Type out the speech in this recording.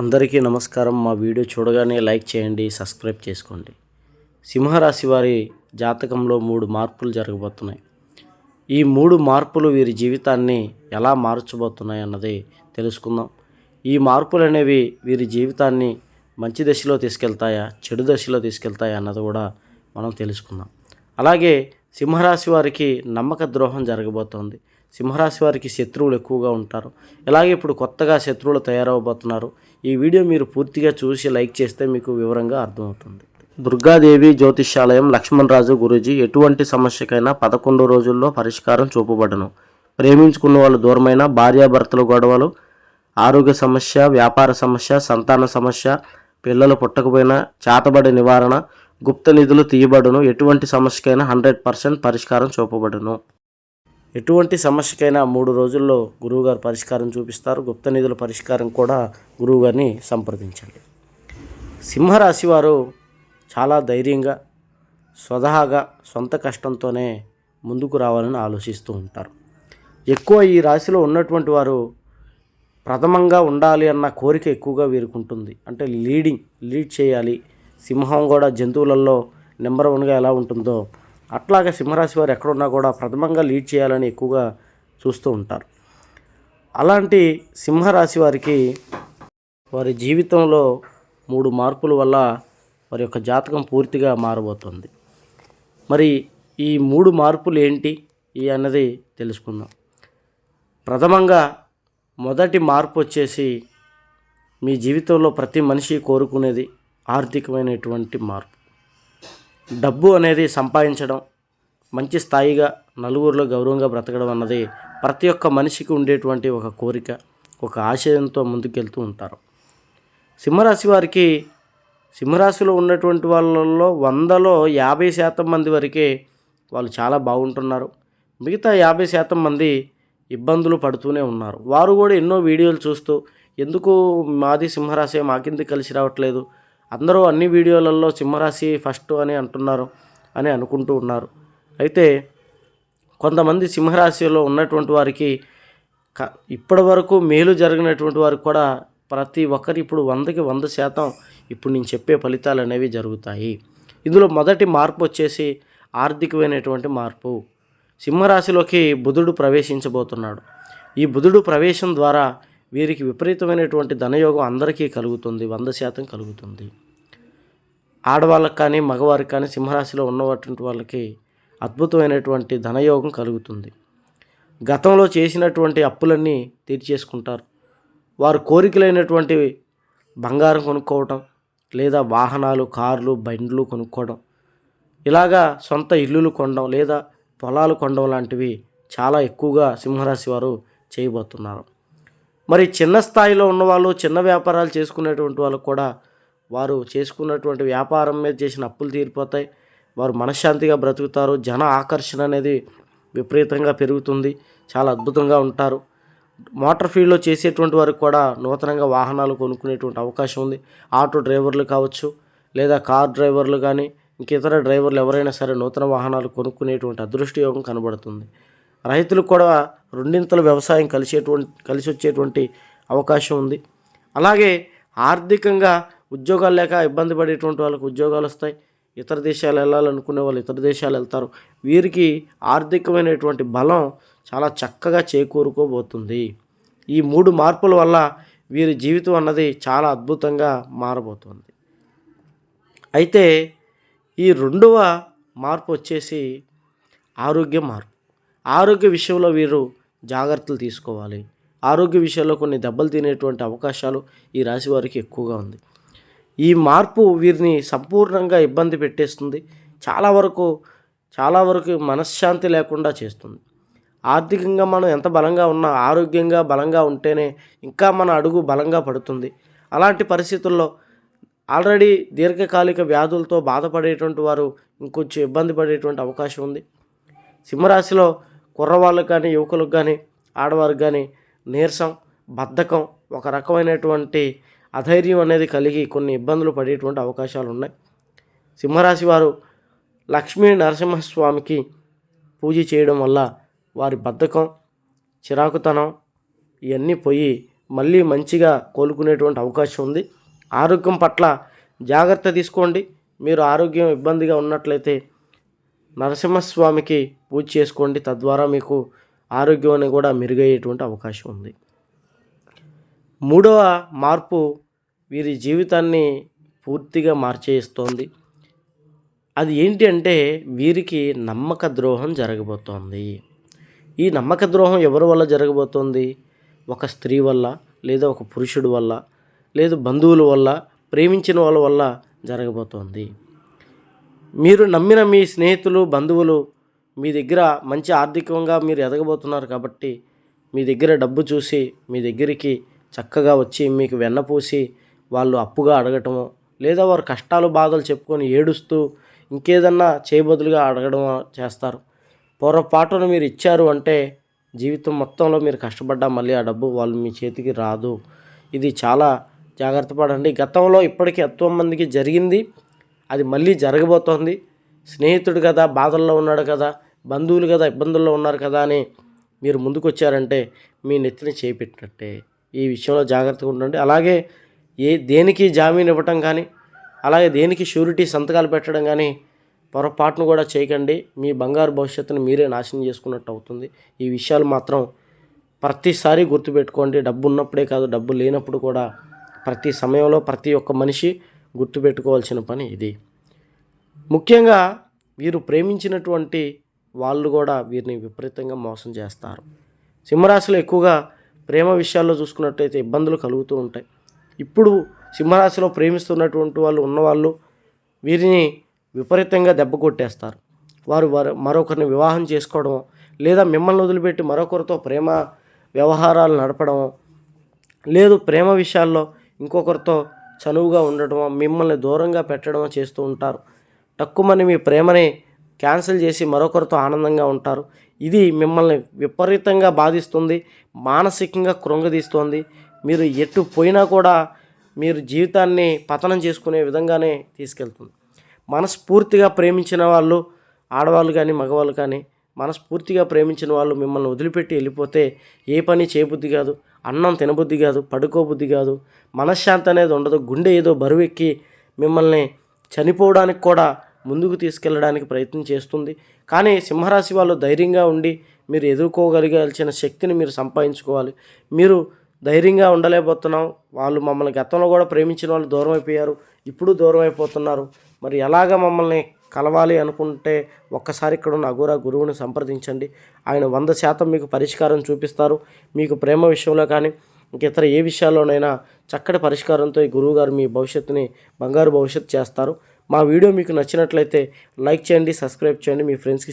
అందరికీ నమస్కారం. మా వీడియో చూడగానే లైక్ చేయండి సబ్స్క్రైబ్ చేసుకోండి. సింహరాశి వారి జాతకంలో మూడు మార్పులు జరగబోతున్నాయి. ఈ మూడు మార్పులు వీరి జీవితాన్ని ఎలా మార్చబోతున్నాయి అన్నది తెలుసుకుందాం. ఈ మార్పులు అనేవి వీరి జీవితాన్ని మంచి దశలో తీసుకెళ్తాయా చెడు దశలో తీసుకెళ్తాయా అన్నది కూడా మనం తెలుసుకుందాం. అలాగే సింహరాశి వారికి నమ్మక ద్రోహం జరగబోతోంది. సింహరాశి వారికి శత్రువులు ఎక్కువగా ఉంటారు. ఇలాగే ఇప్పుడు కొత్తగా శత్రువులు తయారవబోతున్నారు. ఈ వీడియో మీరు పూర్తిగా చూసి లైక్ చేస్తే మీకు వివరంగా అర్థమవుతుంది. దుర్గాదేవి జ్యోతిష్యాలయం లక్ష్మణరాజు గురూజీ ఎటువంటి సమస్యకైనా పదకొండు రోజుల్లో పరిష్కారం చూపబడను. ప్రేమించుకున్న వాళ్ళు దూరమైన భార్యాభర్తల గొడవలు ఆరోగ్య సమస్య వ్యాపార సమస్య సంతాన సమస్య పిల్లలు పుట్టకపోయినా చేతబడి నివారణ గుప్త నిధులు తీయబడును ఎటువంటి సమస్యకైనా హండ్రెడ్ పర్సెంట్ పరిష్కారం చూపబడును. ఎటువంటి సమస్యకైనా మూడు రోజుల్లో గురువుగారు పరిష్కారం చూపిస్తారు. గుప్త నిధుల పరిష్కారం కూడా గురువుగారిని సంప్రదించండి. సింహరాశి వారు చాలా ధైర్యంగా స్వతహాగా సొంత కష్టంతోనే ముందుకు రావాలని ఆలోచిస్తూ ఉంటారు. ఎక్కువ ఈ రాశిలో ఉన్నటువంటి వారు ప్రథమంగా ఉండాలి అన్న కోరిక ఎక్కువగా వీరుకుంటుంది. అంటే లీడింగ్ లీడ్ చేయాలి. సింహం కూడా జంతువులలో నెంబర్ వన్గా ఎలా ఉంటుందో అట్లాగే సింహరాశి వారు ఎక్కడున్నా కూడా ప్రథమంగా లీడ్ చేయాలని ఎక్కువగా చూస్తూ ఉంటారు. అలాంటి సింహరాశి వారికి వారి జీవితంలో మూడు మార్పుల వల్ల వారి యొక్క జాతకం పూర్తిగా మారబోతుంది. మరి ఈ మూడు మార్పులు ఏంటి? ఈ అన్నది తెలుసుకుందాం. ప్రథమంగా మొదటి మార్పు వచ్చేసి మీ జీవితంలో ప్రతి మనిషి కోరుకునేది ఆర్థికమైనటువంటి మార్పు. డబ్బు అనేది సంపాదించడం మంచి స్థాయిగా నలుగురిలో గౌరవంగా బ్రతకడం అన్నది ప్రతి ఒక్క మనిషికి ఉండేటువంటి ఒక కోరిక ఒక ఆశయంతో ముందుకెళ్తూ ఉంటారు. సింహరాశి వారికి సింహరాశిలో ఉన్నటువంటి వాళ్ళల్లో వందలో యాభై శాతం మంది వరకే వాళ్ళు చాలా బాగుంటున్నారు. మిగతా యాభై శాతం మంది ఇబ్బందులు పడుతూనే ఉన్నారు. వారు కూడా ఎన్నో వీడియోలు చూస్తూ ఎందుకు మాది సింహరాశి మాకింది కలిసి రావట్లేదు? అందరూ అన్ని వీడియోలలో సింహరాశి ఫస్ట్ అని అంటున్నారు అని అనుకుంటూ ఉన్నారు. అయితే కొంతమంది సింహరాశిలో ఉన్నటువంటి వారికి క ఇప్పటి వరకు మేలు జరిగినటువంటి వారికి కూడా ప్రతి ఒక్కరు ఇప్పుడు వందకి వంద శాతం ఇప్పుడు నేను చెప్పే ఫలితాలు అనేవి జరుగుతాయి. ఇందులో మొదటి మార్పు వచ్చేసి ఆర్థికమైనటువంటి మార్పు. సింహరాశిలోకి బుధుడు ప్రవేశించబోతున్నాడు. ఈ బుధుడు ప్రవేశం ద్వారా వీరికి విపరీతమైనటువంటి ధనయోగం అందరికీ కలుగుతుంది వంద శాతం కలుగుతుంది. ఆడవాళ్ళకి కానీ మగవారికి కానీ సింహరాశిలో ఉన్నటువంటి వాళ్ళకి అద్భుతమైనటువంటి ధనయోగం కలుగుతుంది. గతంలో చేసినటువంటి అప్పులన్నీ తీర్చేసుకుంటారు. వారు కోరికలైనటువంటి బంగారం కొనుక్కోవటం లేదా వాహనాలు కార్లు బండ్లు కొనుక్కోవడం ఇలాగా సొంత ఇల్లులు కొనడం లేదా పొలాలు కొనడం లాంటివి చాలా ఎక్కువగా సింహరాశి వారు చేయబోతున్నారు. మరి చిన్న స్థాయిలో ఉన్నవాళ్ళు చిన్న వ్యాపారాలు చేసుకునేటువంటి వాళ్ళకు కూడా వారు చేసుకున్నటువంటి వ్యాపారం మీద చేసిన అప్పులు తీరిపోతాయి. వారు మనశ్శాంతిగా బ్రతుకుతారు. జన ఆకర్షణ అనేది విపరీతంగా పెరుగుతుంది. చాలా అద్భుతంగా ఉంటారు. మోటార్ ఫీల్డ్లో చేసేటువంటి వారికి కూడా నూతనంగా వాహనాలు కొనుక్కునేటువంటి అవకాశం ఉంది. ఆటో డ్రైవర్లు కావచ్చు లేదా కార్ డ్రైవర్లు కానీ ఇంక ఇతర డ్రైవర్లు ఎవరైనా సరే నూతన వాహనాలు కొనుక్కునేటువంటి అదృష్ట యోగం కనబడుతుంది. రైతులు కూడా రెండింతల వ్యవసాయం కలిసేటువంటి కలిసి వచ్చేటువంటి అవకాశం ఉంది. అలాగే ఆర్థికంగా ఉద్యోగాలు లేక ఇబ్బంది పడేటువంటి వాళ్ళకు ఉద్యోగాలు వస్తాయి. ఇతర దేశాలు వెళ్ళాలనుకునే వాళ్ళు ఇతర దేశాలు వెళ్తారు. వీరికి ఆర్థికమైనటువంటి బలం చాలా చక్కగా చేకూరుకోబోతుంది. ఈ మూడు మార్పుల వల్ల వీరి జీవితం అన్నది చాలా అద్భుతంగా మారబోతుంది. అయితే ఈ రెండవ మార్పు వచ్చేసి ఆరోగ్య మార్పు. ఆరోగ్య విషయంలో వీరు జాగ్రత్తలు తీసుకోవాలి. ఆరోగ్య విషయాల్లో కొన్ని దెబ్బలు తినేటువంటి అవకాశాలు ఈ రాశి వారికి ఎక్కువగా ఉంది. ఈ మార్పు వీరిని సంపూర్ణంగా ఇబ్బంది పెట్టేస్తుంది. చాలా వరకు చాలా వరకు మనశ్శాంతి లేకుండా చేస్తుంది. ఆర్థికంగా మనం ఎంత బలంగా ఉన్నా ఆరోగ్యంగా బలంగా ఉంటేనే ఇంకా మన అడుగు బలంగా పడుతుంది. అలాంటి పరిస్థితుల్లో ఆల్రెడీ దీర్ఘకాలిక వ్యాధులతో బాధపడేటువంటి వారు ఇంకొంచెం ఇబ్బంది పడేటువంటి అవకాశం ఉంది. సింహరాశిలో కుర్రవాళ్ళకు కానీ యువకులకు కానీ ఆడవారికి కానీ నీరసం బద్ధకం ఒక రకమైనటువంటి అధైర్యం అనేది కలిగి కొన్ని ఇబ్బందులు పడేటువంటి అవకాశాలు ఉన్నాయి. సింహరాశి వారు లక్ష్మీ నరసింహస్వామికి పూజ చేయడం వల్ల వారి బద్ధకం చిరాకుతనం ఇవన్నీ పోయి మళ్ళీ మంచిగా కోలుకునేటువంటి అవకాశం ఉంది. ఆరోగ్యం పట్ల జాగ్రత్త తీసుకోండి. మీరు ఆరోగ్యం ఇబ్బందిగా ఉన్నట్లయితే నరసింహస్వామికి పూజ చేసుకోండి. తద్వారా మీకు ఆరోగ్యం అనేది కూడా మెరుగయ్యేటువంటి అవకాశం ఉంది. మూడవ మార్పు వీరి జీవితాన్ని పూర్తిగా మార్చేస్తోంది. అది ఏంటి అంటే వీరికి నమ్మక ద్రోహం జరగబోతోంది. ఈ నమ్మక ద్రోహం ఎవరి వల్ల జరగబోతోంది? ఒక స్త్రీ వల్ల లేదా ఒక పురుషుడు వల్ల లేదా బంధువుల వల్ల ప్రేమించిన వాళ్ళ వల్ల జరగబోతోంది. మీరు నమ్మిన మీ స్నేహితులు బంధువులు మీ దగ్గర మంచి ఆర్థికంగా మీరు ఎదగబోతున్నారు కాబట్టి మీ దగ్గర డబ్బు చూసి మీ దగ్గరికి చక్కగా వచ్చి మీకు వెన్నపూసి వాళ్ళు అప్పుగా అడగటము లేదా వారు కష్టాలు బాధలు చెప్పుకొని ఏడుస్తూ ఇంకేదన్నా చేయబదులుగా అడగడం చేస్తారు. పొరపాటున మీరు ఇచ్చారు అంటే జీవితం మొత్తంలో మీరు కష్టపడ్డా మళ్ళీ ఆ డబ్బు వాళ్ళు మీ చేతికి రాదు. ఇది చాలా జాగ్రత్త పడండి. గతంలో ఇప్పటికీ ఎంతో మందికి జరిగింది. అది మళ్ళీ జరగబోతోంది. స్నేహితుడు కదా బాధల్లో ఉన్నాడు కదా బంధువులు కదా ఇబ్బందుల్లో ఉన్నారు కదా అని మీరు ముందుకొచ్చారంటే మీ నెత్తిని చేపెట్టినట్టే. ఈ విషయంలో జాగ్రత్తగా ఉండండి. అలాగే ఏ దేనికి జామీన్ ఇవ్వటం కానీ అలాగే దేనికి షూరిటీ సంతకాలు పెట్టడం కానీ పొరపాటును కూడా చేయకండి. మీ బంగారు భవిష్యత్తును మీరే నాశనం చేసుకున్నట్టు అవుతుంది. ఈ విషయాలు మాత్రం ప్రతిసారి గుర్తుపెట్టుకోండి. డబ్బు ఉన్నప్పుడే కాదు డబ్బు లేనప్పుడు కూడా ప్రతి సమయంలో ప్రతి ఒక్క మనిషి గుర్తుపెట్టుకోవాల్సిన పని ఇది. ముఖ్యంగా వీరు ప్రేమించినటువంటి వాళ్ళు కూడా వీరిని విపరీతంగా మోసం చేస్తారు. సింహరాశిలో ఎక్కువగా ప్రేమ విషయాల్లో చూసుకున్నట్టయితే ఇబ్బందులు కలుగుతూ ఉంటాయి. ఇప్పుడు సింహరాశిలో ప్రేమిస్తున్నటువంటి వాళ్ళు ఉన్నవాళ్ళు వీరిని విపరీతంగా దెబ్బ కొట్టేస్తారు. వారు వారు మరొకరిని వివాహం చేసుకోవడం లేదా మిమ్మల్ని వదిలిపెట్టి మరొకరితో ప్రేమ వ్యవహారాలు నడపడం లేదు ప్రేమ విషయాల్లో ఇంకొకరితో చనువుగా ఉండటం మిమ్మల్ని దూరంగా పెట్టడమో చేస్తూ ఉంటారు. తక్కువని మీ ప్రేమని క్యాన్సిల్ చేసి మరొకరితో ఆనందంగా ఉంటారు. ఇది మిమ్మల్ని విపరీతంగా బాధిస్తుంది మానసికంగా కృంగదీస్తోంది. మీరు ఎటు పోయినా కూడా మీరు జీవితాన్ని పతనం చేసుకునే విధంగానే తీసుకెళ్తుంది. మనస్ఫూర్తిగా ప్రేమించిన వాళ్ళు ఆడవాళ్ళు కానీ మగవాళ్ళు కానీ మనస్ఫూర్తిగా ప్రేమించిన వాళ్ళు మిమ్మల్ని వదిలిపెట్టి వెళ్ళిపోతే ఏ పని చేయబుద్ధి కాదు అన్నం తినబుద్ధి కాదు పడుకోబుద్ధి కాదు. మనశ్శాంతి అనేది ఉండదు గుండె ఏదో బరువెక్కి మిమ్మల్ని చనిపోవడానికి కూడా ముందుకు తీసుకెళ్ళడానికి ప్రయత్నం చేస్తుంది. కానీ సింహరాశి వాళ్ళు ధైర్యంగా ఉండి మీరు ఎదుర్కోగలిగాల్సిన శక్తిని మీరు సంపాదించుకోవాలి. మీరు ధైర్యంగా ఉండలేకపోతున్నాం. వాళ్ళు మమ్మల్ని గతంలో కూడా ప్రేమించిన వాళ్ళు దూరం అయిపోయారు. ఇప్పుడు దూరం అయిపోతున్నారు. మరి ఎలాగ మమ్మల్ని కలవాలి అనుకుంటే ఒక్కసారి ఇక్కడ ఉన్న అఘోరా గురువుని సంప్రదించండి. ఆయన వంద శాతం మీకు పరిష్కారం చూపిస్తారు. మీకు ప్రేమ విషయంలో కానీ ఇంక ఇతర ఏ విషయాల్లోనైనా చక్కటి పరిష్కారంతో ఈ గురువుగారు మీ భవిష్యత్తుని బంగారు భవిష్యత్తు చేస్తారు. మా వీడియో మీకు నచ్చినట్లయితే లైక్ చేయండి సబ్స్క్రైబ్ చేయండి. మీ ఫ్రెండ్స్కి